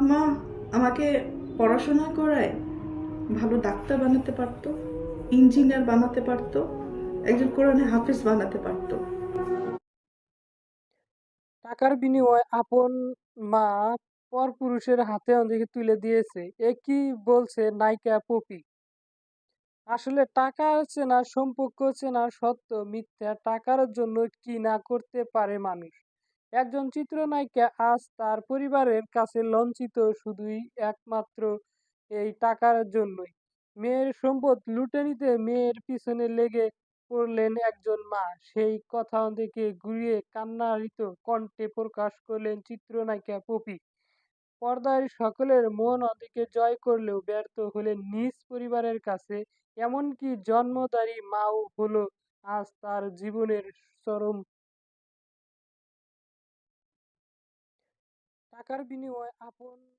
মা আমাকে পড়াশোনা করায় ভালো ডাক্তার বানাতে পারতো, ইঞ্জিনিয়ার বানাতে পারতো, একজন কোরআনে হাফিজ বানাতে পারতো। টাকার বিনিময়ে আপন মা পরপুরুষের হাতে অন্যকে তুলে দিয়েছে। এ কি বলছে নায়িকা পপি? আসলে টাকা চেনা সম্পর্ক চেনা সত্য মিথ্যা টাকার জন্য কি না করতে পারে মানুষ? একজন চিত্রনায়িকা আজ তার পরিবারের কাছে লঞ্চিত শুধুই একমাত্র এই টাকার জন্যই। মেয়ের সম্পদ লুটে নিতে মেয়ের পিছনে লেগে পড়লেন একজন মা। সেই কথা থেকে ঘুরিয়ে কান্নারিত কণ্ঠে প্রকাশ করলেন চিত্রনায়িকা পপি। পর্দায় সকলের মন অনেকে জয় করলেও ব্যর্থ হলেন নিজ পরিবারের কাছে। এমনকি জন্মদারী মাও হলো আজ তার জীবনের চরম টাকার বিনিময়ে আপন